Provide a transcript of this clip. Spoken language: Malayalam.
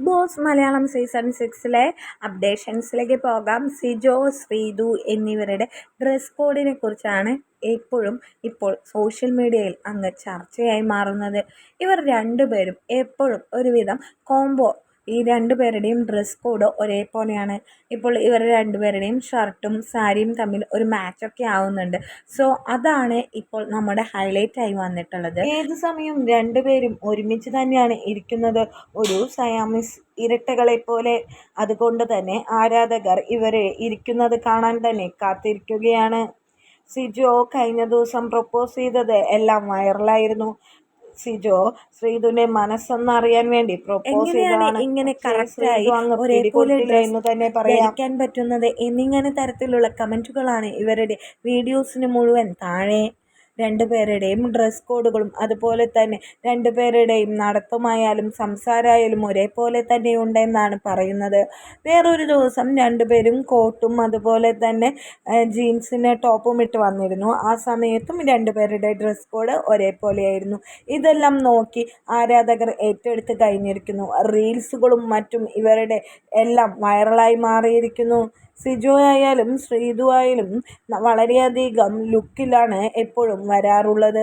ബോസ് മലയാളം സീസൺ സിക്സിലെ അപ്ഡേഷൻസിലേക്ക് പോകാം. സിജോ ശ്രീതു എന്നിവരുടെ ഡ്രസ് കോഡിനെ കുറിച്ചാണ് എപ്പോഴും ഇപ്പോൾ സോഷ്യൽ മീഡിയയിൽ അങ്ങ് ചർച്ചയായി മാറുന്നത്. ഇവർ രണ്ടുപേരും എപ്പോഴും ഒരുവിധം കോംബോ ഈ രണ്ട് പേരുടെയും ഡ്രസ് കോഡ് ഒരേപോലെയാണ്. ഇപ്പോൾ ഇവർ രണ്ടുപേരുടെയും ഷർട്ടും സാരിയും തമ്മിൽ ഒരു മാച്ചൊക്കെ ആവുന്നുണ്ട്. സോ അതാണ് ഇപ്പോൾ നമ്മുടെ ഹൈലൈറ്റ് ആയി വന്നിട്ടുള്ളത്. ഏത് സമയവും രണ്ടുപേരും ഒരുമിച്ച് തന്നെയാണ് ഇരിക്കുന്നത്? ഒരു സയാമിസ് ഇരട്ടകളെ പോലെ. അതുകൊണ്ട് തന്നെ ആരാധകർ ഇവരെ ഇരിക്കുന്നത് കാണാൻ തന്നെ കാത്തിരിക്കുകയാണ്. സിജോ കഴിഞ്ഞ ദിവസം പ്രപ്പോസ് ചെയ്തത് എല്ലാം വൈറലായിരുന്നു സിജോ ശ്രീതുവിന്റെ മനസ്സെന്ന് അറിയാൻ വേണ്ടി പ്രൊപ്പോസ് ചെയ്തതാണ്. ഇങ്ങനെ എന്ന് തന്നെ പറയാൻ പറ്റുന്നത് എന്നിങ്ങനെ തരത്തിലുള്ള കമന്റുകളാണ് ഇവരുടെ വീഡിയോസിന് മുഴുവൻ താഴെ രണ്ടുപേരുടെയും ഡ്രസ് കോഡുകളും അതുപോലെ തന്നെ രണ്ടുപേരുടെയും നടത്തമായാലും സംസാരമായാലും ഒരേപോലെ തന്നെ ഉണ്ടെന്നാണ് പറയുന്നത്. വേറൊരു ദിവസം രണ്ടുപേരും കോട്ടും അതുപോലെ തന്നെ ജീൻസിന് ടോപ്പും ഇട്ട് വന്നിരുന്നു. ആ സമയത്തും രണ്ടുപേരുടെ ഡ്രസ് കോഡ് ഒരേപോലെയായിരുന്നു. ഇതെല്ലാം നോക്കി ആരാധകർ ഏറ്റെടുത്ത് കഴിഞ്ഞിരിക്കുന്നു. റീൽസുകളും മറ്റും ഇവരുടെ എല്ലാം വൈറലായി മാറിയിരിക്കുന്നു. സിജോ ആയാലും ശ്രീതു ആയാലും വളരെയധികം ലുക്കിലാണ് എപ്പോഴും വരാറുള്ളത്